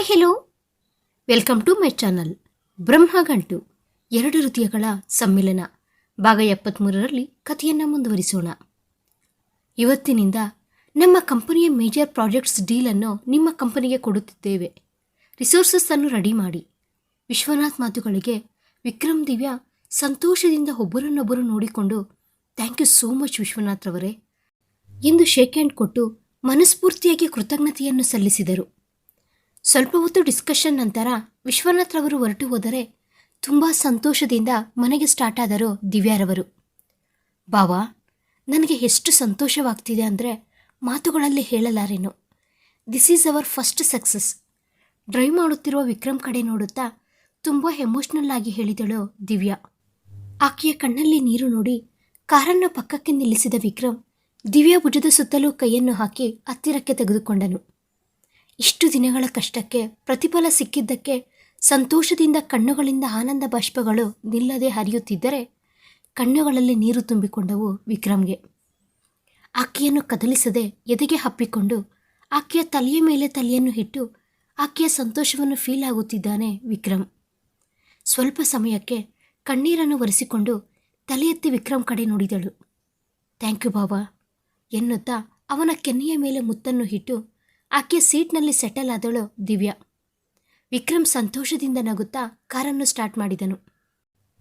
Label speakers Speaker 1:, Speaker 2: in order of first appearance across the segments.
Speaker 1: Hi hello welcome to my channel Brahmagantu ಎರಡು ಹೃದಯಗಳ ಸಮ್ಮಿಲನ. ಭಾಗ ಎಪ್ಪತ್ತ್ಮೂರರಲ್ಲಿ ಕಥೆಯನ್ನು ಮುಂದುವರಿಸೋಣ. ಇವತ್ತಿನಿಂದ ನಮ್ಮ ಕಂಪನಿಯ ಮೇಜರ್ ಪ್ರಾಜೆಕ್ಟ್ಸ್ ಡೀಲನ್ನು ನಿಮ್ಮ ಕಂಪನಿಗೆ ಕೊಡುತ್ತಿದ್ದೇವೆ. ರಿಸೋರ್ಸಸ್ಸನ್ನು ರೆಡಿ ಮಾಡಿ. ವಿಶ್ವನಾಥ್ ಮಾತುಗಳಿಗೆ ವಿಕ್ರಮ್ ದಿವ್ಯಾ ಸಂತೋಷದಿಂದ ಒಬ್ಬರನ್ನೊಬ್ಬರು ನೋಡಿಕೊಂಡು thank you so much Vishwanath ರವರೇ. ಎಂದು ಶೇಕ್ ಹ್ಯಾಂಡ್ ಕೊಟ್ಟು ಮನಸ್ಫೂರ್ತಿಯಾಗಿ ಕೃತಜ್ಞತೆಯನ್ನು ಸಲ್ಲಿಸಿದರು. ಸ್ವಲ್ಪ ಹೊತ್ತು ಡಿಸ್ಕಷನ್ ನಂತರ ವಿಶ್ವನಾಥ್ ರವರು ಹೊರಟು ಹೋದರೆ ತುಂಬ ಸಂತೋಷದಿಂದ ಮನೆಗೆ ಸ್ಟಾರ್ಟ್ ಆದರು ದಿವ್ಯಾರವರು ಬಾವಾ, ನನಗೆ ಎಷ್ಟು ಸಂತೋಷವಾಗ್ತಿದೆ ಅಂದರೆ ಮಾತುಗಳಲ್ಲಿ ಹೇಳಲಾರೇನು? This is our first success drive ಮಾಡುತ್ತಿರುವ ವಿಕ್ರಮ್ ಕಡೆ ನೋಡುತ್ತಾ ತುಂಬ ಎಮೋಷ್ನಲ್ ಆಗಿ ಹೇಳಿದಳು ದಿವ್ಯಾ. ಆಕೆಯ ಕಣ್ಣಲ್ಲಿ ನೀರು ನೋಡಿ ಕಾರನ್ನು ಪಕ್ಕಕ್ಕೆ ನಿಲ್ಲಿಸಿದ ವಿಕ್ರಮ್ ದಿವ್ಯಾ ಭುಜದ ಸುತ್ತಲೂ ಕೈಯನ್ನು ಹಾಕಿ ಹತ್ತಿರಕ್ಕೆ ತೆಗೆದುಕೊಂಡನು. ಇಷ್ಟು ದಿನಗಳ ಕಷ್ಟಕ್ಕೆ, ಪ್ರತಿಫಲ ಸಿಕ್ಕಿದ್ದಕ್ಕೆ, ಸಂತೋಷದಿಂದ ಕಣ್ಣುಗಳಿಂದ ಆನಂದ ಬಾಷ್ಪಗಳು ನಿಲ್ಲದೆ ಹರಿಯುತ್ತಿದ್ದರೆ ಕಣ್ಣುಗಳಲ್ಲಿ ನೀರು ತುಂಬಿಕೊಂಡವು ವಿಕ್ರಮ್ಗೆ. ಆಕೆಯನ್ನು ಕದಲಿಸದೆ ಎದೆಗೆ ಹಪ್ಪಿಕೊಂಡು ಆಕೆಯ ತಲೆಯ ಮೇಲೆ ತಲೆಯನ್ನು ಇಟ್ಟು ಆಕೆಯ ಸಂತೋಷವನ್ನು ಫೀಲ್ ಆಗುತ್ತಿದ್ದಾನೆ ವಿಕ್ರಮ್. ಸ್ವಲ್ಪ ಸಮಯಕ್ಕೆ ಕಣ್ಣೀರನ್ನು ಒರೆಸಿಕೊಂಡು ತಲೆ ಎತ್ತಿ ವಿಕ್ರಮ್ ಕಡೆ ನೋಡಿದಳು. ಥ್ಯಾಂಕ್ ಯು ಬಾಬಾ ಎನ್ನುತ್ತಾ ಅವನ ಕೆನ್ನೆಯ ಮೇಲೆ ಮುತ್ತನ್ನು ಇಟ್ಟು ಆಕೆಯ ಸೀಟ್ನಲ್ಲಿ ಸೆಟಲ್ ಆದಳು ದಿವ್ಯಾ. ವಿಕ್ರಮ್ ಸಂತೋಷದಿಂದ ನಗುತ್ತಾ ಕಾರನ್ನು ಸ್ಟಾರ್ಟ್ ಮಾಡಿದನು.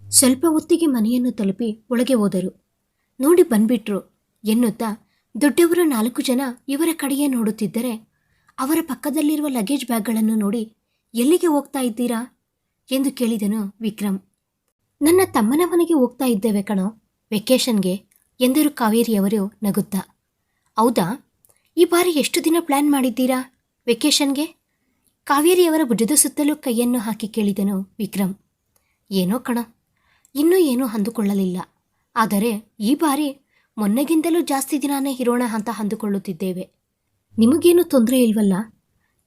Speaker 1: ಸ್ವಲ್ಪ ಹೊತ್ತಿಗೆ ಮನೆಯನ್ನು ತಲುಪಿ ಒಳಗೆ ಹೋದರು. ನೋಡಿ ಬಂದ್ಬಿಟ್ರು ಎನ್ನುತ್ತಾ ದೊಡ್ಡವರ ನಾಲ್ಕು ಜನ ಇವರ ಕಡೆಯೇ ನೋಡುತ್ತಿದ್ದರೆ ಅವರ ಪಕ್ಕದಲ್ಲಿರುವ ಲಗೇಜ್ ಬ್ಯಾಗ್ಗಳನ್ನು ನೋಡಿ ಎಲ್ಲಿಗೆ ಹೋಗ್ತಾ ಇದ್ದೀರಾ? ಎಂದು ಕೇಳಿದನು ವಿಕ್ರಮ್. ನನ್ನ ತಮ್ಮನ ಮನೆಗೆ ಹೋಗ್ತಾ ಇದ್ದೇವೆ ಕಣೋ ವೆಕೇಷನ್ಗೆ ಎಂದರು ಕಾವೇರಿಯವರು ನಗುತ್ತಾ. ಹೌದಾ? ಈ ಬಾರಿ ಎಷ್ಟು ದಿನ ಪ್ಲ್ಯಾನ್ ಮಾಡಿದ್ದೀರಾ ವೆಕೇಷನ್ಗೆ? ಕಾವೇರಿಯವರ ಭುಜದ ಸುತ್ತಲೂ ಕೈಯನ್ನು ಹಾಕಿ ಕೇಳಿದನು ವಿಕ್ರಮ್. ಏನೋ ಕಣ, ಇನ್ನೂ ಏನೂ ಅಂದುಕೊಳ್ಳಲಿಲ್ಲ. ಆದರೆ ಈ ಬಾರಿ ಮೊನ್ನೆಗಿಂತಲೂ ಜಾಸ್ತಿ ದಿನಾನೇ ಇರೋಣ ಅಂತ ಅಂದುಕೊಳ್ಳುತ್ತಿದ್ದೇವೆ. ನಿಮಗೇನು ತೊಂದರೆ ಇಲ್ವಲ್ಲ?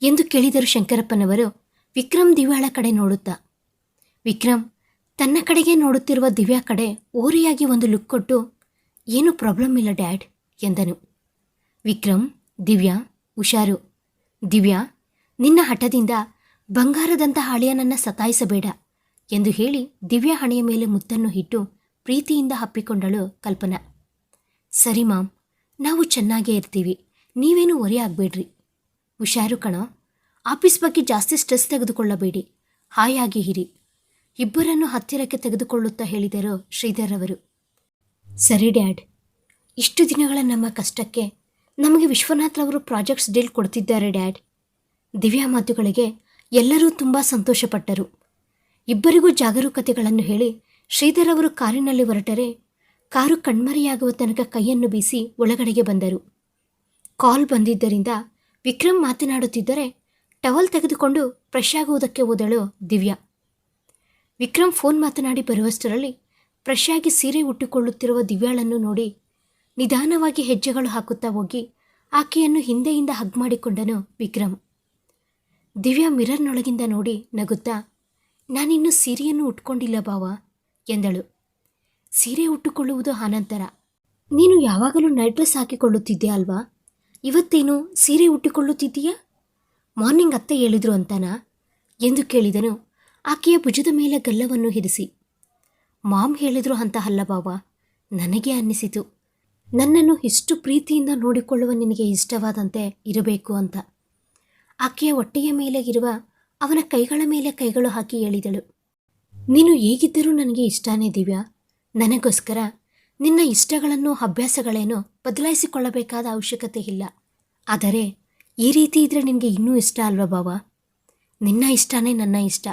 Speaker 1: ಎಂದು ಕೇಳಿದರು ಶಂಕರಪ್ಪನವರು ವಿಕ್ರಮ್ ದಿವ್ಯಾಳ ಕಡೆ ನೋಡುತ್ತಾ. ವಿಕ್ರಮ್, ತನ್ನ ಕಡೆಗೆ ನೋಡುತ್ತಿರುವ ದಿವ್ಯಾ ಕಡೆ ಓರಿಯಾಗಿ ಒಂದು ಲುಕ್ ಕೊಟ್ಟು, ಏನು ಪ್ರಾಬ್ಲಮ್ ಇಲ್ಲ ಡ್ಯಾಡ್, ಎಂದನು. ವಿಕ್ರಮ್ ದಿವ್ಯಾ, ಹುಷಾರು. ದಿವ್ಯಾ, ನಿನ್ನ ಹಠದಿಂದ ಬಂಗಾರದಂಥ ಹಳೆಯನನ್ನು ಸತಾಯಿಸಬೇಡ ಎಂದು ಹೇಳಿ ದಿವ್ಯಾ ಹಣೆಯ ಮೇಲೆ ಮುತ್ತನ್ನು ಇಟ್ಟು ಪ್ರೀತಿಯಿಂದ ಹಪ್ಪಿಕೊಂಡಳು ಕಲ್ಪನಾ. ಸರಿ ಮಾಮ್ ನಾವು ಚೆನ್ನಾಗೇ ಇರ್ತೀವಿ, ನೀವೇನು ಒರೆ ಆಗಬೇಡ್ರಿ. ಹುಷಾರು ಕಣ, ಆಫೀಸ್ ಬಗ್ಗೆ ಜಾಸ್ತಿ ಸ್ಟ್ರೆಸ್ ತೆಗೆದುಕೊಳ್ಳಬೇಡಿ, ಹಾಯಾಗಿ ಇರಿ. ಇಬ್ಬರನ್ನು ಹತ್ತಿರಕ್ಕೆ ತೆಗೆದುಕೊಳ್ಳುತ್ತಾ ಹೇಳಿದರು ಶ್ರೀಧರ್ ಅವರು. ಸರಿ ಡ್ಯಾಡ್, ಇಷ್ಟು ದಿನಗಳ ನಮ್ಮ ಕಷ್ಟಕ್ಕೆ ನಮಗೆ ವಿಶ್ವನಾಥ್ ಅವರು ಪ್ರಾಜೆಕ್ಟ್ಸ್ ಡೀಲ್ ಕೊಡ್ತಿದ್ದಾರೆ, ಡ್ಯಾಡ್. ದಿವ್ಯಾ ಮಾತುಗಳಿಗೆ ಎಲ್ಲರೂ ತುಂಬ ಸಂತೋಷಪಟ್ಟರು. ಇಬ್ಬರಿಗೂ ಜಾಗರೂಕತೆಗಳನ್ನು ಹೇಳಿ ಶ್ರೀಧರ್ ಅವರು ಕಾರಿನಲ್ಲಿ ಹೊರಟರೆ ಕಾರು ಕಣ್ಮರೆಯಾಗುವ ತನಕ ಕೈಯನ್ನು ಬೀಸಿ ಒಳಗಡೆಗೆ ಬಂದರು. ಕಾಲ್ ಬಂದಿದ್ದರಿಂದ ವಿಕ್ರಮ್ ಮಾತನಾಡುತ್ತಿದ್ದರೆ ಟವಲ್ ತೆಗೆದುಕೊಂಡು ಫ್ರೆಶ್ ಆಗುವುದಕ್ಕೆ ಹೋದಳು ದಿವ್ಯಾ. ವಿಕ್ರಮ್ ಫೋನ್ ಮಾತನಾಡಿ ಬರುವಷ್ಟರಲ್ಲಿ ಫ್ರೆಶ್ ಆಗಿ ಸೀರೆ ಉಟ್ಟುಕೊಳ್ಳುತ್ತಿರುವ ದಿವ್ಯಾಳನ್ನು ನೋಡಿ ನಿಧಾನವಾಗಿ ಹೆಜ್ಜೆಗಳು ಹಾಕುತ್ತಾ ಹೋಗಿ ಆಕೆಯನ್ನು ಹಿಂದೆಯಿಂದ ಹಗ್ ಮಾಡಿಕೊಂಡನು ವಿಕ್ರಮ್. ದಿವ್ಯಾ ಮಿರರ್ನೊಳಗಿಂದ ನೋಡಿ ನಗುತ್ತಾ, ನಾನಿನ್ನು ಸೀರೆಯನ್ನು ಉಟ್ಕೊಂಡಿಲ್ಲ ಬಾವ, ಎಂದಳು. ಸೀರೆ ಉಟ್ಟುಕೊಳ್ಳುವುದು ಆನಂತರ ನೀನು ಯಾವಾಗಲೂ ನೈಟ್ ಡ್ರೆಸ್ ಹಾಕಿಕೊಳ್ಳುತ್ತಿದ್ದೆ ಅಲ್ವಾ? ಇವತ್ತೇನು ಸೀರೆ ಉಟ್ಟುಕೊಳ್ಳುತ್ತಿದ್ದೀಯಾ? ಮಾರ್ನಿಂಗ್ ಅತ್ತೆ ಹೇಳಿದ್ರು ಅಂತಾನಾ? ಎಂದು ಕೇಳಿದನು. ಆಕೆಯ ಭುಜದ ಮೇಲೆ ಗಲ್ಲವನ್ನು ಹಿರಿಸಿ ಮಾಮ್ ಹೇಳಿದ್ರು ಅಂತ ಅಲ್ಲ ಬಾವ, ನನಗೆ ಅನ್ನಿಸಿತು. ನನ್ನನ್ನು ಇಷ್ಟು ಪ್ರೀತಿಯಿಂದ ನೋಡಿಕೊಳ್ಳುವ ನಿನಗೆ ಇಷ್ಟವಾದಂತೆ ಇರಬೇಕು ಅಂತ. ಆಕೆಯ ಹೊಟ್ಟೆಯ ಮೇಲೆ ಇರುವ ಅವನ ಕೈಗಳ ಮೇಲೆ ಕೈಗಳು ಹಾಕಿ ಹೇಳಿದಳು. ನೀನು ಹೇಗಿದ್ದರೂ ನನಗೆ ಇಷ್ಟನೇ ದಿವ್ಯಾ. ನನಗೋಸ್ಕರ ನಿನ್ನ ಇಷ್ಟಗಳನ್ನು, ಅಭ್ಯಾಸಗಳೇನು ಬದಲಾಯಿಸಿಕೊಳ್ಳಬೇಕಾದ ಅವಶ್ಯಕತೆ ಇಲ್ಲ. ಆದರೆ ಈ ರೀತಿ ಇದ್ದರೆ ನಿನಗೆ ಇನ್ನೂ ಇಷ್ಟ ಅಲ್ವಾ ಬಾವ ನಿನ್ನ ಇಷ್ಟನೇ ನನ್ನ ಇಷ್ಟ.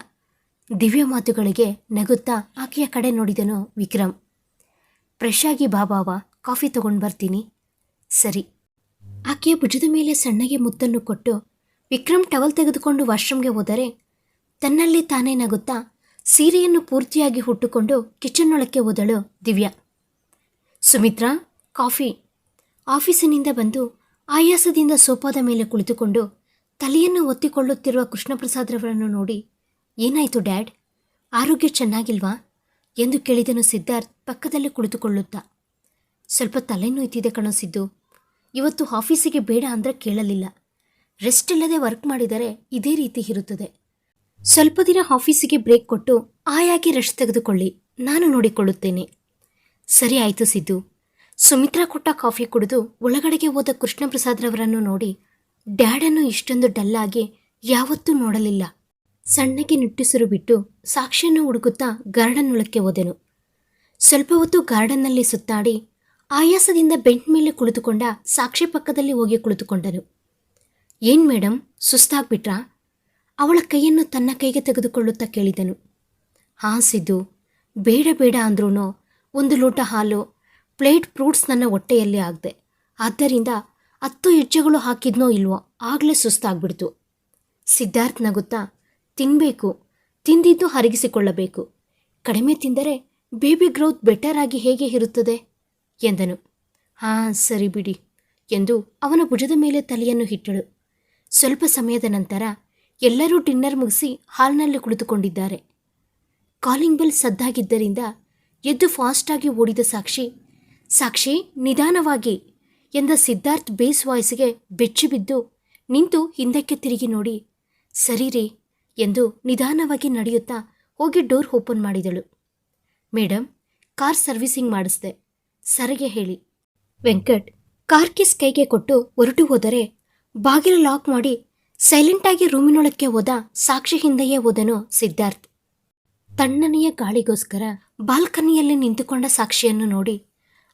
Speaker 1: ದಿವ್ಯ ಮಾತುಗಳಿಗೆ ನಗುತ್ತಾ ಆಕೆಯ ಕಡೆ ನೋಡಿದನು ವಿಕ್ರಮ್. ಫ್ರೆಶ್ ಆಗಿ ಬಾ ಬಾವ ಕಾಫಿ ತಗೊಂಡು ಬರ್ತೀನಿ. ಸರಿ. ಆಕೆಯ ಭುಜದ ಮೇಲೆ ಸಣ್ಣಗೆ ಮುದ್ದನ್ನು ಕೊಟ್ಟು ವಿಕ್ರಮ್ ಟವಲ್ ತೆಗೆದುಕೊಂಡು ವಾಶ್ರೂಮ್ಗೆ ಹೋದರೆ ತನ್ನಲ್ಲಿ ತಾನೇ ನಗುತ್ತಾ ಸೀರೆಯನ್ನು ಪೂರ್ತಿಯಾಗಿ ಹುಟ್ಟುಕೊಂಡು ಕಿಚನ್ನೊಳಕ್ಕೆ ಹೋದಳು ದಿವ್ಯಾ. ಸುಮಿತ್ರಾ, ಕಾಫಿ. ಆಫೀಸಿನಿಂದ ಬಂದು ಆಯಾಸದಿಂದ ಸೋಪಾದ ಮೇಲೆ ಕುಳಿತುಕೊಂಡು ತಲೆಯನ್ನು ಒತ್ತಿಕೊಳ್ಳುತ್ತಿರುವ ಕೃಷ್ಣಪ್ರಸಾದ್ರವರನ್ನು ನೋಡಿ, ಏನಾಯಿತು ಡ್ಯಾಡ್? ಆರೋಗ್ಯ ಚೆನ್ನಾಗಿಲ್ವಾ? ಎಂದು ಕೇಳಿದನು ಸಿದ್ಧಾರ್ಥ್ ಪಕ್ಕದಲ್ಲಿ ಕುಳಿತುಕೊಳ್ಳುತ್ತಾ. ಸ್ವಲ್ಪ ತಲೆನೋಯ್ತಿದೆ ಕಣೋ ಸಿದ್ದು. ಇವತ್ತು ಆಫೀಸಿಗೆ ಬೇಡ ಅಂದರೆ ಕೇಳಲಿಲ್ಲ. ರೆಸ್ಟ್ ಇಲ್ಲದೆ ವರ್ಕ್ ಮಾಡಿದರೆ ಇದೇ ರೀತಿ ಇರುತ್ತದೆ. ಸ್ವಲ್ಪ ದಿನ ಆಫೀಸಿಗೆ ಬ್ರೇಕ್ ಕೊಟ್ಟು ಆಯಾಗಿ ರೆಸ್ಟ್ ತೆಗೆದುಕೊಳ್ಳಿ. ನಾನು ನೋಡಿಕೊಳ್ಳುತ್ತೇನೆ. ಸರಿ ಆಯಿತು ಸಿದ್ದು. ಸುಮಿತ್ರಾ ಕೊಟ್ಟ ಕಾಫಿ ಕುಡಿದು ಒಳಗಡೆಗೆ ಹೋದ ಕೃಷ್ಣಪ್ರಸಾದ್ರವರನ್ನು ನೋಡಿ ಡ್ಯಾಡನ್ನು ಇಷ್ಟೊಂದು ಡಲ್ಲಾಗಿ ಯಾವತ್ತೂ ನೋಡಲಿಲ್ಲ. ಸಣ್ಣಗೆ ನಿಟ್ಟುಸಿರು ಬಿಟ್ಟು ಸಾಕ್ಷಿಯನ್ನು ಹುಡುಕುತ್ತಾ ಗಾರ್ಡನ್ನೊಳಕ್ಕೆ ಹೋದೆನು. ಸ್ವಲ್ಪ ಹೊತ್ತು ಗಾರ್ಡನ್ನಲ್ಲಿ ಸುತ್ತಾಡಿ ಆಯಾಸದಿಂದ ಬೆಂಟ್ ಮೇಲೆ ಕುಳಿತುಕೊಂಡ ಸಾಕ್ಷಿ ಪಕ್ಕದಲ್ಲಿ ಹೋಗಿ ಕುಳಿತುಕೊಂಡನು. ಏನ್ ಮೇಡಮ್ ಸುಸ್ತಾಗ್ಬಿಟ್ರಾ? ಅವಳ ಕೈಯನ್ನು ತನ್ನ ಕೈಗೆ ತೆಗೆದುಕೊಳ್ಳುತ್ತಾ ಕೇಳಿದನು. ಹಾಂ, ಸಿದ್ದು. ಬೇಡ ಬೇಡ ಅಂದ್ರೂ ಒಂದು ಲೋಟ ಹಾಲು, ಪ್ಲೇಟ್ ಫ್ರೂಟ್ಸ್ ನನ್ನ ಹೊಟ್ಟೆಯಲ್ಲಿ ಆಗದೆ. ಆದ್ದರಿಂದ ಹತ್ತು ಹೆಜ್ಜೆಗಳು ಹಾಕಿದ್ನೋ ಇಲ್ವೋ, ಆಗಲೇ ಸುಸ್ತಾಗ್ಬಿಡ್ತು. ಸಿದ್ಧಾರ್ಥ್ ನಗುತ್ತಾ ತಿನ್ನಬೇಕು ತಿಂದಿದ್ದು ಹರಗಿಸಿಕೊಳ್ಳಬೇಕು. ಕಡಿಮೆ ತಿಂದರೆ ಬೇಬಿ ಗ್ರೋತ್ ಬೆಟರ್ ಆಗಿ ಹೇಗೆ ಇರುತ್ತದೆ? ಎಂದನು. ಹಾಂ, ಸರಿ ಬಿಡಿ ಎಂದು ಅವನ ಭುಜದ ಮೇಲೆ ತಲೆಯನ್ನು ಇಟ್ಟಳು. ಸ್ವಲ್ಪ ಸಮಯದ ನಂತರ ಎಲ್ಲರೂ ಡಿನ್ನರ್ ಮುಗಿಸಿ ಹಾಲ್ನಲ್ಲಿ ಕುಳಿತುಕೊಂಡಿದ್ದಾರೆ. ಕಾಲಿಂಗ್ ಬೆಲ್ ಸದ್ದಾಗಿದ್ದರಿಂದ ಎದ್ದು ಫಾಸ್ಟಾಗಿ ಓಡಿದ ಸಾಕ್ಷಿ ಸಾಕ್ಷಿ, ನಿಧಾನವಾಗಿ ಎಂದ ಸಿದ್ಧಾರ್ಥ್ ಬೇಸ್ ವಾಯ್ಸ್ಗೆ ಬೆಚ್ಚಿಬಿದ್ದು ನಿಂತು ಹಿಂದಕ್ಕೆ ತಿರುಗಿ ನೋಡಿ, ಸರಿ ರೀ ಎಂದು ನಿಧಾನವಾಗಿ ನಡೆಯುತ್ತಾ ಹೋಗಿ ಡೋರ್ ಓಪನ್ ಮಾಡಿದಳು. ಮೇಡಮ್ ಕಾರ್ ಸರ್ವಿಸಿಂಗ್ ಮಾಡಿಸ್ದೆ. ಸರಿಗೆ ಹೇಳಿ. ವೆಂಕಟ್ ಕಾರ್ಕಿಸ್ ಕೈಗೆ ಕೊಟ್ಟು ಹೊರಟು ಹೋದರೆ ಬಾಗಿಲು ಲಾಕ್ ಮಾಡಿ ಸೈಲೆಂಟಾಗಿ ರೂಮಿನೊಳಕ್ಕೆ ಹೋದ ಸಾಕ್ಷಿ ಹಿಂದೆಯೇ ಹೋದನು ಸಿದ್ಧಾರ್ಥ್. ತಣ್ಣನೆಯ ಗಾಳಿಗೋಸ್ಕರ ಬಾಲ್ಕನಿಯಲ್ಲಿ ನಿಂತುಕೊಂಡ ಸಾಕ್ಷಿಯನ್ನು ನೋಡಿ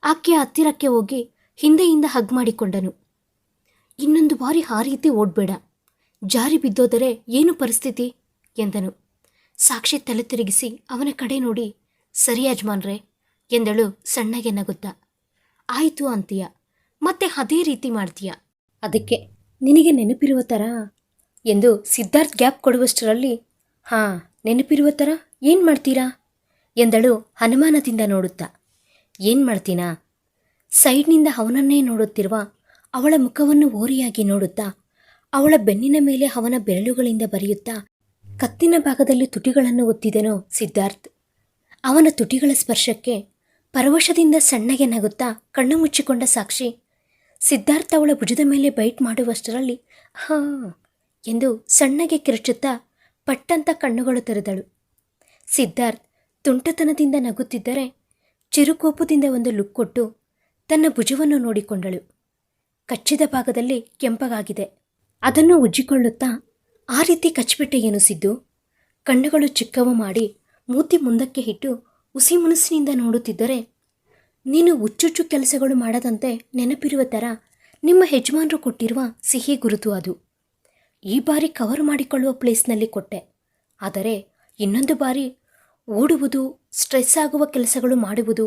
Speaker 1: ಆಕೆಯ ಹತ್ತಿರಕ್ಕೆ ಹೋಗಿ ಹಿಂದೆಯಿಂದ ಹಗ್ ಮಾಡಿಕೊಂಡನು. ಇನ್ನೊಂದು ಬಾರಿ ಆ ರೀತಿ ಓಡ್ಬೇಡ. ಜಾರಿ ಬಿದ್ದೋದರೆ ಏನು ಪರಿಸ್ಥಿತಿ? ಎಂದನು. ಸಾಕ್ಷಿ ತಲೆ ತಿರುಗಿಸಿ ಅವನ ಕಡೆ ನೋಡಿ, ಸರಿ ಯಜಮಾನ್ರೆ ಎಂದಳು ಸಣ್ಣಗೆ ನಗುತ್ತಾ. ಆಯಿತು ಅಂತೀಯ, ಮತ್ತೆ ಅದೇ ರೀತಿ ಮಾಡ್ತೀಯ? ಅದಕ್ಕೆ ನಿನಗೆ ನೆನಪಿರುವ ಥರ ಎಂದು ಸಿದ್ಧಾರ್ಥ್ ಗ್ಯಾಪ್ ಕೊಡುವಷ್ಟರಲ್ಲಿ, ಹಾಂ, ನೆನಪಿರುವ ಥರ ಏನು ಮಾಡ್ತೀರಾ? ಎಂದಳು ಅನುಮಾನದಿಂದ ನೋಡುತ್ತಾ. ಏನು ಮಾಡ್ತೀನಾ? ಸೈಡ್ನಿಂದ ಅವನನ್ನೇ ನೋಡುತ್ತಿರುವ ಅವಳ ಮುಖವನ್ನು ಓರಿಯಾಗಿ ನೋಡುತ್ತಾ, ಅವಳ ಬೆನ್ನಿನ ಮೇಲೆ ಅವನ ಬೆರಳುಗಳಿಂದ ಬರೆಯುತ್ತಾ, ಕತ್ತಿನ ಭಾಗದಲ್ಲಿ ತುಟಿಗಳನ್ನು ಒತ್ತಿದನು ಸಿದ್ಧಾರ್ಥ್. ಅವನ ತುಟಿಗಳ ಸ್ಪರ್ಶಕ್ಕೆ ಪರವಶದಿಂದ ಸಣ್ಣಗೆ ನಗುತ್ತಾ ಕಣ್ಣು ಮುಚ್ಚಿಕೊಂಡ ಸಾಕ್ಷಿ, ಸಿದ್ಧಾರ್ಥ ಅವಳ ಭುಜದ ಮೇಲೆ ಬೈಟ್ ಮಾಡುವಷ್ಟರಲ್ಲಿ, ಹಾ ಎಂದು ಸಣ್ಣಗೆ ಕಿರುಚುತ್ತಾ ಪಟ್ಟಂತ ಕಣ್ಣುಗಳು ತೆರೆದಳು. ಸಿದ್ಧಾರ್ಥ್ ತುಂಟತನದಿಂದ ನಗುತ್ತಿದ್ದರೆ ಚಿರುಕೋಪದಿಂದ ಒಂದು ಲುಕ್ ಕೊಟ್ಟು ತನ್ನ ಭುಜವನ್ನು ನೋಡಿಕೊಂಡಳು. ಕಚ್ಚಿದ ಭಾಗದಲ್ಲಿ ಕೆಂಪಗಾಗಿದೆ. ಅದನ್ನು ಉಜ್ಜಿಕೊಳ್ಳುತ್ತಾ ಆ ರೀತಿ ಕಚ್ಚಿಬಿಟ್ಟೆ ಎನಿಸಿದ್ದು ಕಣ್ಣುಗಳು ಚಿಕ್ಕವ ಮಾಡಿ ಮೂತಿ ಮುಂದಕ್ಕೆ ಇಟ್ಟು ಉಸಿ ಮನಸ್ಸಿನಿಂದ ನೋಡುತ್ತಿದ್ದರೆ, ನೀನು ಹುಚ್ಚುಚ್ಚು ಕೆಲಸಗಳು ಮಾಡದಂತೆ ನೆನಪಿರುವ ಥರ ನಿಮ್ಮ ಯಜಮಾನರು ಕೊಟ್ಟಿರುವ ಸಿಹಿ ಗುರುತು ಅದು. ಈ ಬಾರಿ ಕವರ್ ಮಾಡಿಕೊಳ್ಳುವ ಪ್ಲೇಸ್ನಲ್ಲಿ ಕೊಟ್ಟೆ. ಆದರೆ ಇನ್ನೊಂದು ಬಾರಿ ಓಡುವುದು, ಸ್ಟ್ರೆಸ್ ಆಗುವ ಕೆಲಸಗಳು ಮಾಡುವುದು,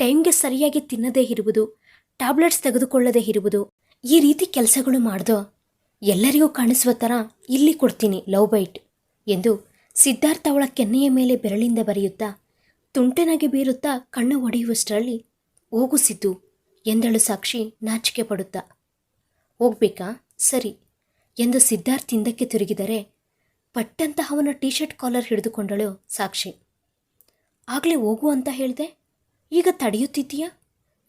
Speaker 1: ಟೈಮ್ಗೆ ಸರಿಯಾಗಿ ತಿನ್ನದೇ ಇರುವುದು, ಟ್ಯಾಬ್ಲೆಟ್ಸ್ ತೆಗೆದುಕೊಳ್ಳದೇ ಇರುವುದು, ಈ ರೀತಿ ಕೆಲಸಗಳು ಮಾಡ್ದೋ ಎಲ್ಲರಿಗೂ ಕಾಣಿಸುವ ಥರ ಇಲ್ಲಿ ಕೊಡ್ತೀನಿ ಲವ್ ಬೈಟ್ ಎಂದು ಸಿದ್ಧಾರ್ಥ ಅವಳ ಕೆನ್ನೆಯ ಮೇಲೆ ಬೆರಳಿಂದ ಬರೆಯುತ್ತಾ ತುಂಟನಾಗಿ ಬೀರುತ್ತಾ ಕಣ್ಣು ಒಡೆಯುವಷ್ಟರಲ್ಲಿ ಹೋಗುಸಿದ್ದು ಎಂದಳು ಸಾಕ್ಷಿ ನಾಚಿಕೆ ಪಡುತ್ತಾ. ಹೋಗ್ಬೇಕಾ? ಸರಿ. ಎಂದು ಸಿದ್ಧಾರ್ಥ್ ಹಿಂದಕ್ಕೆ ತಿರುಗಿದರೆ ಪಟ್ಟಂತ ಅವನ ಟೀ ಶರ್ಟ್ ಕಾಲರ್ ಹಿಡಿದುಕೊಂಡಳು ಸಾಕ್ಷಿ. ಆಗಲೇ ಹೋಗು ಅಂತ ಹೇಳಿದೆ? ಈಗ ತಡೆಯುತ್ತಿದ್ದೀಯಾ?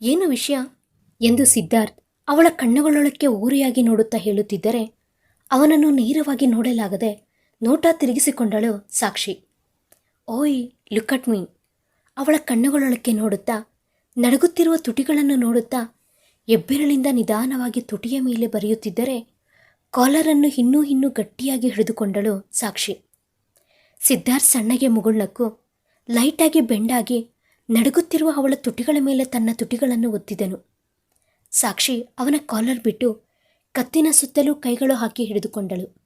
Speaker 1: ಏನು ವಿಷಯ? ಎಂದು ಸಿದ್ಧಾರ್ಥ್ ಅವಳ ಕಣ್ಣುಗಳೊಳಕ್ಕೆ ಊರಿಯಾಗಿ ನೋಡುತ್ತಾ ಹೇಳುತ್ತಿದ್ದರೆ ಅವನನ್ನು ನೇರವಾಗಿ ನೋಡಲಾಗದೆ ನೋಟ ತಿರುಗಿಸಿಕೊಂಡಳು ಸಾಕ್ಷಿ. ಓಯ್, ಲುಕ್ ಅಟ್ ಮೀ. ಅವಳ ಕಣ್ಣುಗಳೊಳಕ್ಕೆ ನೋಡುತ್ತಾ, ನಡುಗುತ್ತಿರುವ ತುಟಿಗಳನ್ನು ನೋಡುತ್ತಾ ಎಬ್ಬೆರಳಿಂದ ನಿಧಾನವಾಗಿ ತುಟಿಯ ಮೇಲೆ ಬರೆಯುತ್ತಿದ್ದರೆ ಕಾಲರನ್ನು ಇನ್ನೂ ಇನ್ನೂ ಗಟ್ಟಿಯಾಗಿ ಹಿಡಿದುಕೊಂಡಳು ಸಾಕ್ಷಿ. ಸಿದ್ಧಾರ್ಥ್ ಸಣ್ಣಗೆ ಮುಗುಳ್ನಕ್ಕು ಲೈಟಾಗಿ ಬೆಂಡಾಗಿ ನಡುಗುತ್ತಿರುವ ಅವಳ ತುಟಿಗಳ ಮೇಲೆ ತನ್ನ ತುಟಿಗಳನ್ನು ಒತ್ತಿದನು. ಸಾಕ್ಷಿ ಅವನ ಕಾಲರ್ ಬಿಟ್ಟು ಕತ್ತಿನ ಸುತ್ತಲೂ ಕೈಗಳು ಹಾಕಿ ಹಿಡಿದುಕೊಂಡಳು.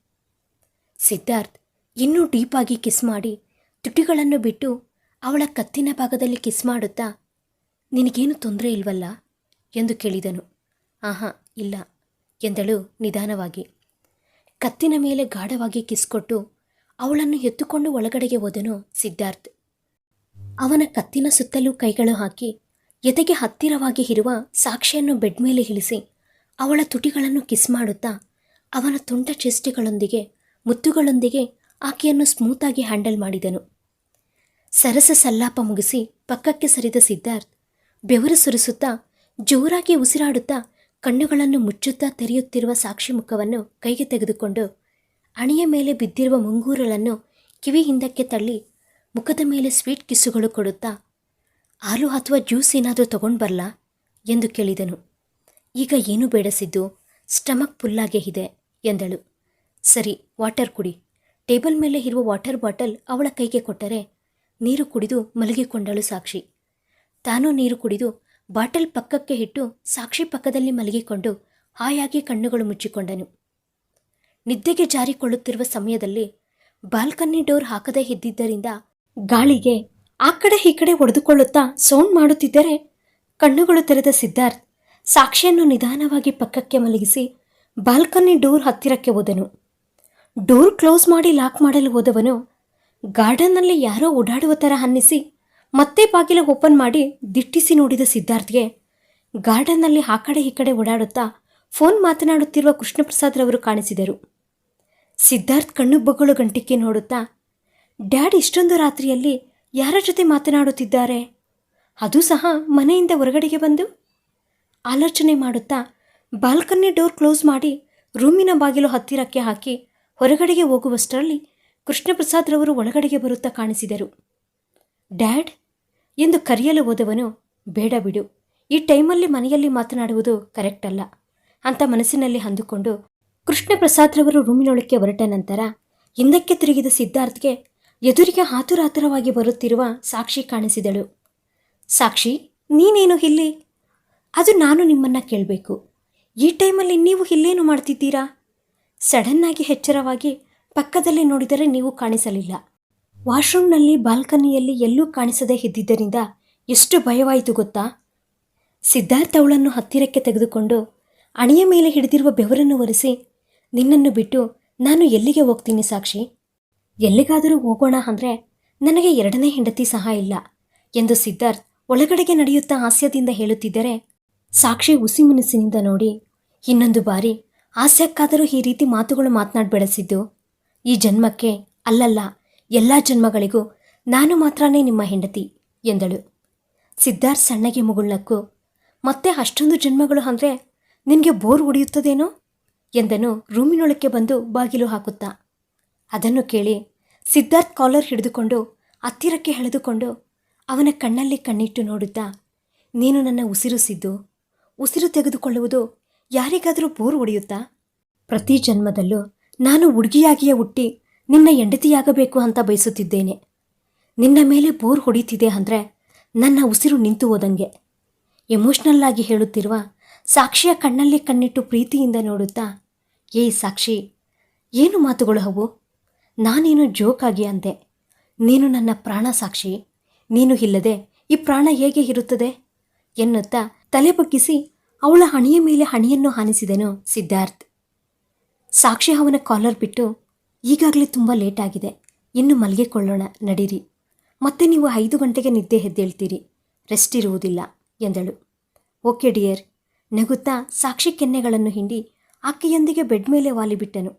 Speaker 1: ಸಿದ್ಧಾರ್ಥ್ ಇನ್ನೂ ಡೀಪಾಗಿ ಕಿಸ್ ಮಾಡಿ ತುಟಿಗಳನ್ನು ಬಿಟ್ಟು ಅವಳ ಕತ್ತಿನ ಭಾಗದಲ್ಲಿ ಕಿಸ್ ಮಾಡುತ್ತಾ, ನಿನಗೇನು ತೊಂದರೆ ಇಲ್ವಲ್ಲ? ಎಂದು ಕೇಳಿದನು. ಆಹಾ, ಇಲ್ಲ, ಎಂದಳು ನಿಧಾನವಾಗಿ. ಕತ್ತಿನ ಮೇಲೆ ಗಾಢವಾಗಿ ಕಿಸ್ ಕೊಟ್ಟು ಅವಳನ್ನು ಎತ್ತುಕೊಂಡು ಒಳಗಡೆಗೆ ಹೋದನು ಸಿದ್ಧಾರ್ಥ್. ಅವನ ಕತ್ತಿನ ಸುತ್ತಲೂ ಕೈಗಳು ಹಾಕಿ ಎದೆಗೆ ಹತ್ತಿರವಾಗಿ ಇರುವ ಸಾಕ್ಷಿಯನ್ನು ಬೆಡ್ ಮೇಲೆ ಇಳಿಸಿ ಅವಳ ತುಟಿಗಳನ್ನು ಕಿಸ್ ಮಾಡುತ್ತಾ, ಅವನ ತುಂಟ ಚೆಸ್ಟಿಗಳೊಂದಿಗೆ ಮುತ್ತುಗಳೊಂದಿಗೆ ಆಕೆಯನ್ನು ಸ್ಮೂತಾಗಿ ಹ್ಯಾಂಡಲ್ ಮಾಡಿದನು. ಸರಸ ಸಲ್ಲಾಪ ಮುಗಿಸಿ ಪಕ್ಕಕ್ಕೆ ಸರಿದ ಸಿದ್ಧಾರ್ಥ್, ಬೆವರು ಸುರಿಸುತ್ತಾ, ಜೋರಾಗಿ ಉಸಿರಾಡುತ್ತಾ, ಕಣ್ಣುಗಳನ್ನು ಮುಚ್ಚುತ್ತಾ ತೆರೆಯುತ್ತಿರುವ ಸಾಕ್ಷಿ ಮುಖವನ್ನು ಕೈಗೆ ತೆಗೆದುಕೊಂಡು ಅಣಿಯ ಮೇಲೆ ಬಿದ್ದಿರುವ ಮುಂಗೂರಲನ್ನು ಕಿವಿ ಹಿಂದಕ್ಕೆ ತಳ್ಳಿ ಮುಖದ ಮೇಲೆ ಸ್ವೀಟ್ ಕಿಸ್ಸುಗಳು ಕೊಡುತ್ತಾ, ಹಾಲು ಅಥವಾ ಜ್ಯೂಸ್ ಏನಾದರೂ ತಗೊಂಡು ಬರಲಾ ಎಂದು ಕೇಳಿದನು. ಈಗ ಏನೂ ಬೇಡಸಿದ್ದು ಸ್ಟಮಕ್ ಪುಲ್ಲಾಗೆ ಇದೆ ಎಂದಳು. ಸರಿ, ವಾಟರ್ ಕುಡಿ. ಟೇಬಲ್ ಮೇಲೆ ಇರುವ ವಾಟರ್ ಬಾಟಲ್ ಅವಳ ಕೈಗೆ ಕೊಟ್ಟರೆ ನೀರು ಕುಡಿದು ಮಲಗಿಕೊಂಡಳು ಸಾಕ್ಷಿ. ತಾನು ನೀರು ಕುಡಿದು ಬಾಟಲ್ ಪಕ್ಕಕ್ಕೆ ಇಟ್ಟು ಸಾಕ್ಷಿ ಪಕ್ಕದಲ್ಲಿ ಮಲಗಿಕೊಂಡು ಹಾಯಾಗಿ ಕಣ್ಣುಗಳು ಮುಚ್ಚಿಕೊಂಡನು. ನಿದ್ದೆಗೆ ಜಾರಿಕೊಳ್ಳುತ್ತಿರುವ ಸಮಯದಲ್ಲಿ ಬಾಲ್ಕನಿ ಡೋರ್ ಹಾಕದೇ ಇದ್ದಿದ್ದರಿಂದ ಗಾಳಿಗೆ ಆ ಕಡೆ ಈ ಕಡೆ ಒಡೆದುಕೊಳ್ಳುತ್ತಾ ಸೌಂಡ್ ಮಾಡುತ್ತಿದ್ದರೆ ಕಣ್ಣುಗಳು ತೆರೆದ ಸಿದ್ಧಾರ್ಥ್ ಸಾಕ್ಷಿಯನ್ನು ನಿಧಾನವಾಗಿ ಪಕ್ಕಕ್ಕೆ ಮಲಗಿಸಿ ಬಾಲ್ಕನಿ ಡೋರ್ ಹತ್ತಿರಕ್ಕೆ ಹೋದನು. ಡೋರ್ ಕ್ಲೋಸ್ ಮಾಡಿ ಲಾಕ್ ಮಾಡಲು ಹೋದವನು ಗಾರ್ಡನ್ನಲ್ಲಿ ಯಾರೋ ಓಡಾಡುವ ಥರ ಅನ್ನಿಸಿ ಮತ್ತೆ ಬಾಗಿಲು ಓಪನ್ ಮಾಡಿ ದಿಟ್ಟಿಸಿ ನೋಡಿದ ಸಿದ್ಧಾರ್ಥ್ಗೆ ಗಾರ್ಡನ್ನಲ್ಲಿ ಆ ಕಡೆ ಈ ಕಡೆ ಓಡಾಡುತ್ತಾ ಫೋನ್ ಮಾತನಾಡುತ್ತಿರುವ ಕೃಷ್ಣಪ್ರಸಾದ್ರವರು ಕಾಣಿಸಿದರು. ಸಿದ್ಧಾರ್ಥ್ ಕಣ್ಣು ಬೊಗಳು ಗಂಟಿಕ್ಕೆ ನೋಡುತ್ತಾ, ಡ್ಯಾಡ್, ಇಷ್ಟೊಂದು ರಾತ್ರಿಯಲ್ಲಿ ಯಾರ ಜೊತೆ ಮಾತನಾಡುತ್ತಿದ್ದಾರೆ? ಅದು ಸಹ ಮನೆಯಿಂದ ಹೊರಗಡೆಗೆ ಬಂದು? ಆಲೋಚನೆ ಮಾಡುತ್ತಾ ಬಾಲ್ಕನಿ ಡೋರ್ ಕ್ಲೋಸ್ ಮಾಡಿ ರೂಮಿನ ಬಾಗಿಲು ಹತ್ತಿರಕ್ಕೆ ಹಾಕಿ ಹೊರಗಡೆಗೆ ಹೋಗುವಷ್ಟರಲ್ಲಿ ಕೃಷ್ಣಪ್ರಸಾದ್ ರವರು ಒಳಗಡೆಗೆ ಬರುತ್ತಾ ಕಾಣಿಸಿದರು. ಡ್ಯಾಡ್, ಎಂದು ಕರೆಯಲು ಹೋದವನು, ಬೇಡ ಬಿಡು. ಈ ಟೈಮಲ್ಲಿ ಮನೆಯಲ್ಲಿ ಮಾತನಾಡುವುದು ಕರೆಕ್ಟ್ ಅಲ್ಲ, ಅಂತ ಮನಸ್ಸಿನಲ್ಲಿ ಅಂದುಕೊಂಡು ಕೃಷ್ಣಪ್ರಸಾದ್ ರವರು ರೂಮಿನೊಳಕ್ಕೆ ಹೊರಟ ನಂತರ ಹಿಂದಕ್ಕೆ ತಿರುಗಿದ ಸಿದ್ಧಾರ್ಥ್ಗೆ ಎದುರಿಗೆ ಆತುರಾತುರವಾಗಿ ಬರುತ್ತಿರುವ ಸಾಕ್ಷಿ ಕಾಣಿಸಿದಳು. ಸಾಕ್ಷಿ, ನೀನೇನು ಇಲ್ಲಿ? ಅದು ನಾನು ನಿಮ್ಮನ್ನ ಕೇಳಬೇಕು. ಈ ಟೈಮಲ್ಲಿ ನೀವು ಇಲ್ಲೇನು ಮಾಡ್ತಿದ್ದೀರಾ? ಸಡನ್ನಾಗಿ ಎಚ್ಚರವಾಗಿ ಪಕ್ಕದಲ್ಲಿ ನೋಡಿದರೆ ನೀವು ಕಾಣಿಸಲಿಲ್ಲ. ವಾಶ್ರೂಮ್ನಲ್ಲಿ ಬಾಲ್ಕನಿಯಲ್ಲಿ ಎಲ್ಲೂ ಕಾಣಿಸದೇ ಇದ್ದಿದ್ದರಿಂದ ಎಷ್ಟು ಭಯವಾಯಿತು ಗೊತ್ತಾ? ಸಿದ್ಧಾರ್ಥ ಅವಳನ್ನು ಹತ್ತಿರಕ್ಕೆ ತೆಗೆದುಕೊಂಡು ಅಣಿಯ ಮೇಲೆ ಹಿಡಿದಿರುವ ಬೆವರನ್ನು ಒರೆಸಿ, ನಿನ್ನನ್ನು ಬಿಟ್ಟು ನಾನು ಎಲ್ಲಿಗೆ ಹೋಗ್ತೀನಿ ಸಾಕ್ಷಿ? ಎಲ್ಲಿಗಾದರೂ ಹೋಗೋಣ ಅಂದರೆ ನನಗೆ ಎರಡನೇ ಹೆಂಡತಿ ಸಹ ಇಲ್ಲ ಎಂದು ಸಿದ್ಧಾರ್ಥ್ ಒಳಗಡೆಗೆ ನಡೆಯುತ್ತಾ ಹಾಸ್ಯದಿಂದ ಹೇಳುತ್ತಿದ್ದರೆ, ಸಾಕ್ಷಿ ಉಸಿಮುನಿಸಿನಿಂದ ನೋಡಿ ಇನ್ನೊಂದು ಬಾರಿ ಹಾಸ್ಯಕ್ಕಾದರೂ ಈ ರೀತಿ ಮಾತುಗಳು ಮಾತನಾಡಬೇಡಿಸಿದ್ದು ಈ ಜನ್ಮಕ್ಕೆ ಅಲ್ಲಲ್ಲ, ಎಲ್ಲ ಜನ್ಮಗಳಿಗೂ ನಾನು ಮಾತ್ರನೇ ನಿಮ್ಮ ಹೆಂಡತಿ ಎಂದಳು. ಸಿದ್ಧಾರ್ಥ್ ಸಣ್ಣಗೆ ಮುಗುಳ್ನಕ್ಕು ಮತ್ತೆ ಅಷ್ಟೊಂದು ಜನ್ಮಗಳು ಅಂದರೆ ನಿನಗೆ ಬೋರ್ ಹೊಡೆಯುತ್ತದೇನೋ? ಎಂದನು ರೂಮಿನೊಳಕ್ಕೆ ಬಂದು ಬಾಗಿಲು ಹಾಕುತ್ತಾ. ಅದನ್ನು ಕೇಳಿ ಸಿದ್ಧಾರ್ಥ್ ಕಾಲರ್ ಹಿಡಿದುಕೊಂಡು ಹತ್ತಿರಕ್ಕೆ ಎಳೆದುಕೊಂಡು ಅವನ ಕಣ್ಣಲ್ಲಿ ಕಣ್ಣಿಟ್ಟು ನೋಡುತ್ತಾ, ನೀನು ನನ್ನ ಉಸಿರು ಸಿದ್ದು, ಉಸಿರು ತೆಗೆದುಕೊಳ್ಳುವುದು ಯಾರಿಗಾದರೂ ಬೋರ್ ಹೊಡೆಯುತ್ತಾ? ಪ್ರತಿ ಜನ್ಮದಲ್ಲೂ ನಾನು ಹುಡುಗಿಯಾಗಿಯೇ ಹುಟ್ಟಿ ನಿನ್ನ ಹೆಂಡತಿಯಾಗಬೇಕು ಅಂತ ಬಯಸುತ್ತಿದ್ದೇನೆ. ನಿನ್ನ ಮೇಲೆ ಬೋರ್ ಹೊಡಿತಿದೆ ಅಂದರೆ ನನ್ನ ಉಸಿರು ನಿಂತು ಹೋದಂಗೆ. ಎಮೋಷ್ನಲ್ ಆಗಿ ಹೇಳುತ್ತಿರುವ ಸಾಕ್ಷಿಯ ಕಣ್ಣಲ್ಲಿ ಕಣ್ಣಿಟ್ಟು ಪ್ರೀತಿಯಿಂದ ನೋಡುತ್ತಾ ಏಯ್ ಸಾಕ್ಷಿ, ಏನು ಮಾತುಗಳು ಅವು? ನಾನೇನು ಜೋಕಾಗಿ ಅಂದೆ. ನೀನು ನನ್ನ ಪ್ರಾಣ ಸಾಕ್ಷಿ. ನೀನು ಇಲ್ಲದೆ ಈ ಪ್ರಾಣ ಹೇಗೆ ಇರುತ್ತದೆ? ಎನ್ನುತ್ತಾ ತಲೆ ಬಗ್ಗಿಸಿ ಅವಳ ಹಣಿಯ ಮೇಲೆ ಹಣಿಯನ್ನು ಹಾನಿಸಿದನು ಸಿದ್ಧಾರ್ಥ್. ಸಾಕ್ಷಿ ಅವನ ಕಾಲರ್ ಬಿಟ್ಟು ಈಗಾಗಲೇ ತುಂಬ ಲೇಟ್ ಆಗಿದೆ. ಇನ್ನು ಮಲಗಿಕೊಳ್ಳೋಣ, ನಡೀರಿ. ಮತ್ತೆ ನೀವು ಐದು ಗಂಟೆಗೆ ನಿದ್ದೆ ಎದ್ದೇಳ್ತೀರಿ ರೆಸ್ಟ್ ಇರುವುದಿಲ್ಲ, ಎಂದಳು. ಓಕೆ ಡಿಯರ್, ನಗುತ್ತಾ ಸಾಕ್ಷಿ ಕೆನ್ನೆಗಳನ್ನು ಹಿಂಡಿ ಆಕೆಯೊಂದಿಗೆ ಬೆಡ್ ಮೇಲೆ ವಾಲಿಬಿಟ್ಟನು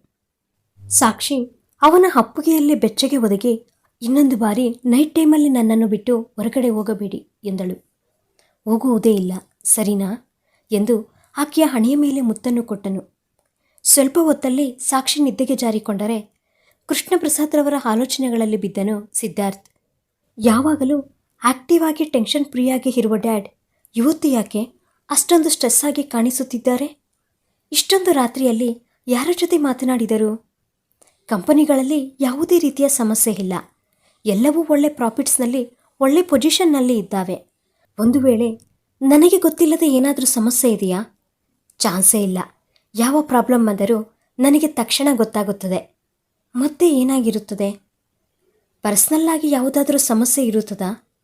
Speaker 1: ಸಾಕ್ಷಿ ಅವನ ಅಪ್ಪುಗೆಯಲ್ಲಿ ಬೆಚ್ಚಗೆ ಒದಗಿ ಇನ್ನೊಂದು ಬಾರಿ ನೈಟ್ ಟೈಮಲ್ಲಿ ನನ್ನನ್ನು ಬಿಟ್ಟು ಹೊರಗಡೆ ಹೋಗಬೇಡಿ, ಎಂದಳು. ಹೋಗುವುದೇ ಇಲ್ಲ, ಸರಿನಾ, ಎಂದು ಆಕೆಯ ಹಣೆಯ ಮೇಲೆ ಮುತ್ತನ್ನು ಕೊಟ್ಟನು. ಸ್ವಲ್ಪ ಹೊತ್ತಲ್ಲಿ ಸಾಕ್ಷಿ ನಿದ್ದೆಗೆ ಜಾರಿಕೊಂಡರೆ ಕೃಷ್ಣಪ್ರಸಾದ್ರವರ ಆಲೋಚನೆಗಳಲ್ಲಿ ಬಿದ್ದನು ಸಿದ್ಧಾರ್ಥ್. ಯಾವಾಗಲೂ ಆಕ್ಟಿವ್ ಆಗಿ ಟೆನ್ಷನ್ ಫ್ರೀಯಾಗಿ ಇರುವ ಡ್ಯಾಡ್ ಇವತ್ತು ಯಾಕೆ ಅಷ್ಟೊಂದು ಸ್ಟ್ರೆಸ್ ಆಗಿ ಕಾಣಿಸುತ್ತಿದ್ದಾರೆ? ಇಷ್ಟೊಂದು ರಾತ್ರಿಯಲ್ಲಿ ಯಾರ ಜೊತೆ ಮಾತನಾಡಿದರು? ಕಂಪನಿಗಳಲ್ಲಿ ಯಾವುದೇ ರೀತಿಯ ಸಮಸ್ಯೆ ಇಲ್ಲ. ಎಲ್ಲವೂ ಒಳ್ಳೆ ಪ್ರಾಫಿಟ್ಸ್ನಲ್ಲಿ, ಒಳ್ಳೆ ಪೊಸಿಷನ್ನಲ್ಲಿ ಇದ್ದಾವೆ. ಒಂದು ವೇಳೆ ನನಗೆ ಗೊತ್ತಿಲ್ಲದೆ ಏನಾದರೂ ಸಮಸ್ಯೆ ಇದೆಯಾ? ಚಾನ್ಸೇ ಇಲ್ಲ. ಯಾವ ಪ್ರಾಬ್ಲಮ್ ಬಂದರೂ ನನಗೆ ತಕ್ಷಣ ಗೊತ್ತಾಗುತ್ತದೆ. ಮತ್ತೆ ಏನಾಗಿರುತ್ತದೆ? ಪರ್ಸ್ನಲ್ಲಾಗಿ ಯಾವುದಾದರೂ ಸಮಸ್ಯೆ ಇರುತ್ತದಾ?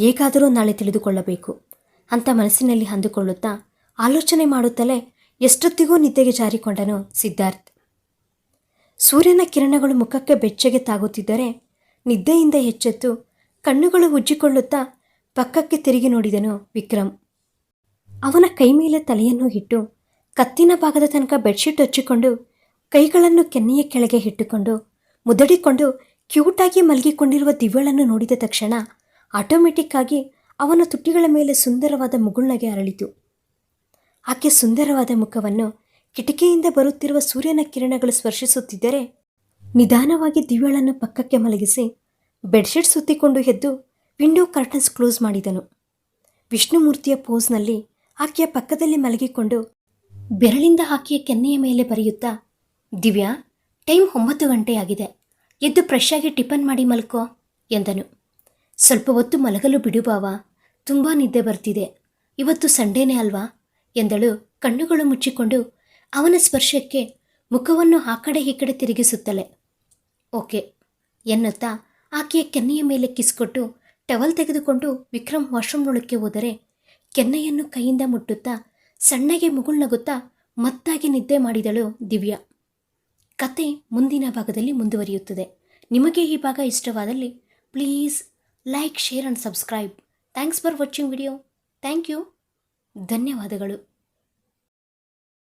Speaker 1: ಹೇಗಾದರೂ ನಾಳೆ ತಿಳಿದುಕೊಳ್ಳಬೇಕು. ಅಂತ ಮನಸ್ಸಿನಲ್ಲಿ ಅಂದುಕೊಳ್ಳುತ್ತಾ ಆಲೋಚನೆ ಮಾಡುತ್ತಲೇ ಎಷ್ಟೊತ್ತಿಗೂ ನಿದ್ದೆಗೆ ಜಾರಿಕೊಂಡನು ಸಿದ್ಧಾರ್ಥ್. ಸೂರ್ಯನ ಕಿರಣಗಳು ಮುಖಕ್ಕೆ ಬೆಚ್ಚಗೆ ತಾಗುತ್ತಿದ್ದರೆ ನಿದ್ದೆಯಿಂದ ಎಚ್ಚೆತ್ತು ಕಣ್ಣುಗಳು ಉಜ್ಜಿಕೊಳ್ಳುತ್ತಾ ಪಕ್ಕಕ್ಕೆ ತಿರುಗಿ ನೋಡಿದನು ವಿಕ್ರಮ್. ಅವನ ಕೈ ಮೇಲೆ ತಲೆಯನ್ನು ಇಟ್ಟು ಕತ್ತಿನ ಭಾಗದ ತನಕ ಬೆಡ್ಶೀಟ್ ಹಚ್ಚಿಕೊಂಡು, ಕೈಗಳನ್ನು ಕೆನ್ನೆಯ ಕೆಳಗೆ ಇಟ್ಟುಕೊಂಡು, ಮುದಡಿಕೊಂಡು ಕ್ಯೂಟಾಗಿ ಮಲಗಿಕೊಂಡಿರುವ ದಿವ್ಯಳನ್ನು ನೋಡಿದ ತಕ್ಷಣ ಆಟೋಮೆಟಿಕ್ ಆಗಿ ಅವನ ತುಟಿಗಳ ಮೇಲೆ ಸುಂದರವಾದ ಮುಗುಳ್ನಗೆ ಅರಳಿತು. ಆಕೆ ಸುಂದರವಾದ ಮುಖವನ್ನು ಕಿಟಕಿಯಿಂದ ಬರುತ್ತಿರುವ ಸೂರ್ಯನ ಕಿರಣಗಳು ಸ್ಪರ್ಶಿಸುತ್ತಿದ್ದರೆ ನಿಧಾನವಾಗಿ ದಿವ್ಯಳನ್ನು ಪಕ್ಕಕ್ಕೆ ಮಲಗಿಸಿ ಬೆಡ್ಶೀಟ್ ಸುತ್ತಿಕೊಂಡು ಎದ್ದು ವಿಂಡೋ ಕರ್ಟನ್ಸ್ ಕ್ಲೋಸ್ ಮಾಡಿದನು. ವಿಷ್ಣುಮೂರ್ತಿಯ ಪೋಸ್ನಲ್ಲಿ ಆಕೆಯ ಪಕ್ಕದಲ್ಲಿ ಮಲಗಿಕೊಂಡು ಬೆರಳಿಂದ ಹಾಕಿಯ ಕೆನ್ನೆಯ ಮೇಲೆ ಬರೆಯುತ್ತಾ, ದಿವ್ಯಾ, ಟೈಮ್ ಒಂಬತ್ತು ಗಂಟೆಯಾಗಿದೆ ಎದ್ದು ಫ್ರೆಶ್ ಆಗಿ ಟಿಫನ್ ಮಾಡಿ ಮಲ್ಕೋ ಎಂದನು. ಸ್ವಲ್ಪ ಹೊತ್ತು ಮಲಗಲು ಬಿಡು ಬಾವ, ತುಂಬ ನಿದ್ದೆ ಬರ್ತಿದೆ. ಇವತ್ತು ಸಂಡೇನೇ ಅಲ್ವಾ ಎಂದಳು ಕಣ್ಣುಗಳು ಮುಚ್ಚಿಕೊಂಡು ಅವನ ಸ್ಪರ್ಶಕ್ಕೆ ಮುಖವನ್ನು ಆ ಕಡೆ ಈ ಕಡೆ ತಿರುಗಿಸುತ್ತಲೆ. ಓಕೆ ಎನ್ನುತ್ತಾ ಆಕೆಯ ಕೆನ್ನೆಯ ಮೇಲೆ ಕಿಸ್ಕೊಟ್ಟು ಟವಲ್ ತೆಗೆದುಕೊಂಡು ವಿಕ್ರಮ್ ವಾಶ್ರೂಮ್ನೊಳಕ್ಕೆ ಹೋದರೆ ಕೆನ್ನೆಯನ್ನು ಕೈಯಿಂದ ಮುಟ್ಟುತ್ತಾ ಸಣ್ಣಗೆ ಮುಗುಳ್ನಗುತ್ತಾ ಮತ್ತಾಗಿ ನಿದ್ದೆ ಮಾಡಿದಳು ದಿವ್ಯಾ. ಕತೆ ಮುಂದಿನ ಭಾಗದಲ್ಲಿ ಮುಂದುವರಿಯುತ್ತದೆ. ನಿಮಗೆ ಈ ಭಾಗ ಇಷ್ಟವಾದಲ್ಲಿ please like, share and subscribe. Thanks for watching video. Thank you. ಧನ್ಯವಾದಗಳು.